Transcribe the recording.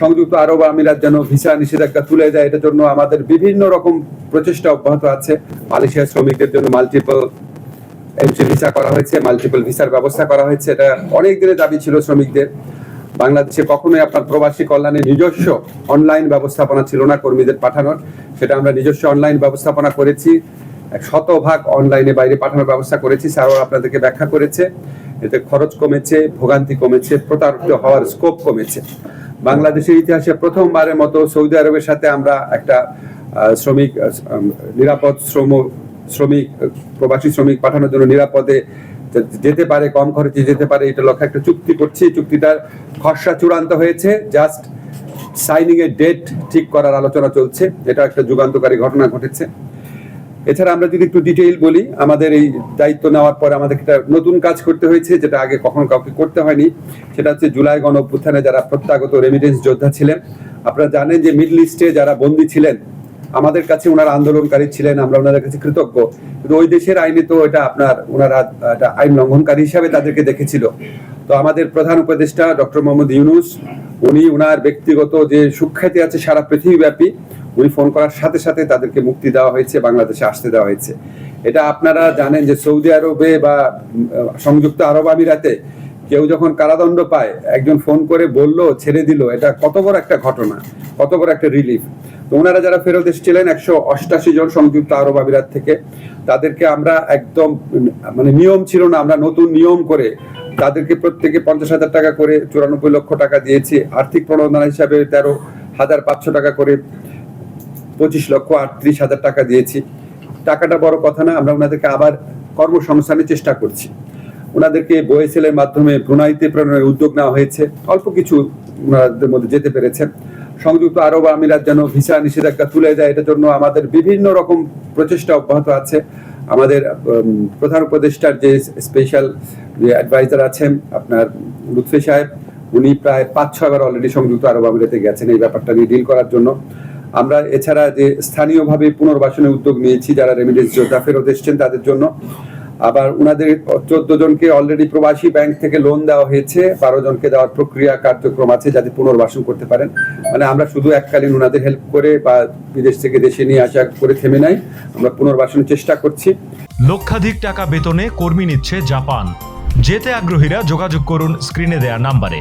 সংযুক্ত আরব আমিরাত যেন ভিসা নিষেধাজ্ঞা তুলে দেয়, এটার জন্য আমাদের বিভিন্ন রকম প্রচেষ্টা অব্যাহত আছে। মালয়েশিয়ার শ্রমিকদের জন্য মাল্টিপল এন্ট্রি ভিসা করা হয়েছে মাল্টিপল ভিসার ব্যবস্থা করা হয়েছে। এটা অনেক দিনের দাবি ছিল শ্রমিকদের। বাংলাদেশে কখনোই আপনার প্রবাসী কল্যাণে নিজস্ব অনলাইন ব্যবস্থাপনা ছিল না কর্মীদের পাঠানোর। সেটা আমরা নিজস্ব অনলাইন ব্যবস্থাপনা করেছি শতভাগ অনলাইনে বাইরে পাঠানোর ব্যবস্থা করেছি। স্যারও আপনাদেরকে ব্যাখ্যা করেছে। এতে খরচ কমেছে, ভোগান্তি কমেছে, প্রতারিত হওয়ার স্কোপ কমেছে। বাংলাদেশের ইতিহাসে প্রথমবারের মতো সৌদি আরবের সাথে আমরা একটা শ্রমিক নিরাপদ শ্রম, শ্রমিক, প্রবাসী শ্রমিক পাঠানোর জন্য নিরাপদে যেতে পারে, কম খরচে যেতে পারে, এটা লক্ষ্যে একটা চুক্তি করছি। চুক্তিটার খসড়া চূড়ান্ত হয়েছে। জাস্ট সাইনিং এর ডেট ঠিক করার আলোচনা চলছে। এটা একটা যুগান্তকারী ঘটনা ঘটেছে। এছাড়া আমরা যদি একটু ডিটেইল বলি, আমাদের এই দায়িত্ব নেওয়ার পরে আমাদের একটা নতুন কাজ করতে হয়েছে, যেটা আগে কখনো কাউকে করতে হয়নি। সেটা হচ্ছে জুলাই গণ অভ্যুত্থানে যারা প্রত্যাগত রেমিটেন্স যোদ্ধা ছিলেন, আপনারা জানেন যে মিডল ইস্টে যারা বন্দী ছিলেন, আমাদের কাছে ওনারা আন্দোলনকারী ছিলেন, আমরা ওনাদের কাছে কৃতজ্ঞ। কিন্তু ওই দেশের আইনে তো এটা আপনার ওনারা একটা আইন লঙ্ঘনকারী হিসাবে তাদেরকে দেখেছিল। তো আমাদের প্রধান উপদেষ্টা ডক্টর মোহাম্মদ ইউনুস, উনি ওনার ব্যক্তিগত যে সুখ্যাতি আছে সারা পৃথিবীব্যাপী উনি ফোন করার সাথে সাথে তাদেরকে মুক্তি দেওয়া হয়েছে, বাংলাদেশে আসতে দেওয়া হয়েছে। এটা আপনারা জানেন যে সৌদি আরবে বা সংযুক্ত আরব আমিরাতে কেউ যখন কারাদণ্ড পায়, একজন ফোন করে বলল, ছেড়ে দিল, এটা কত বড় একটা ঘটনা, কত বড় একটা রিলিফ তো ওনারা যারা ফেরত এসেছিলেন, একশো অষ্টাশি জন সংযুক্ত আরব আমিরাত থেকে, তাদেরকে আমরা একদম মানে নিয়ম ছিল না, আমরা নতুন নিয়ম করে তাদেরকে প্রত্যেকে পঞ্চাশ হাজার টাকা করে, চুরানব্বই লক্ষ টাকা দিয়েছি। আর্থিক প্রণোদনা হিসাবে তেরো হাজার পাঁচশো টাকা করে পঁচিশ লক্ষ আটত্রিশ হাজার টাকা দিয়েছি। টাকাটা বড় কথা না, আমরা ওনাদেরকে আবার কর্মসংস্থানের চেষ্টা করছি। ওনাদেরকে বয়েসেলের মাধ্যমে ব্রুনাইতে প্রেরণের উদ্যোগ নেওয়া হয়েছে। অল্প কিছু ওনাদের মধ্যে যেতে পেরেছেন সংযুক্ত আরব আমিরাত যেন ভিসা নিষেধাজ্ঞা তুলে দেয়, এটার জন্য আমাদের বিভিন্ন রকম প্রচেষ্টা অব্যাহত আছে। আমাদের প্রধান উপদেষ্টার যে স্পেশাল যে অ্যাডভাইজার আছেন, আপনার লুৎফে সাহেব, উনি প্রায় পাঁচ ছয়বার অলরেডি সংযুক্ত আরব আমিরাতে গেছেন এই ব্যাপারটা নিয়ে ডিল করার জন্য। আমরা এছাড়া যে স্থানীয়ভাবে পুনর্বাসনের উদ্যোগ নিয়েছি, যারা রেমিডেন্স যোদ্ধা ফেরত এসছেন তাদের জন্য, আবার উনাদের চোদ্দ জনকে অলরেডি প্রবাসী ব্যাংক থেকে লোন দেওয়া হয়েছে, বারো জনকে দেওয়ার প্রক্রিয়া কার্যক্রম আছে যাতে পুনর্বাসন করতে পারেন। মানে আমরা শুধু এককালীন ওনাদের হেল্প করে বা বিদেশ থেকে দেশে নিয়ে আসা করে থেমে নাই, আমরা পুনর্বাসনের চেষ্টা করছি। লক্ষাধিক টাকা বেতনে কর্মী নিচ্ছে জাপান। যেতে আগ্রহীরা যোগাযোগ করুন স্ক্রিনে দেয়া নাম্বারে।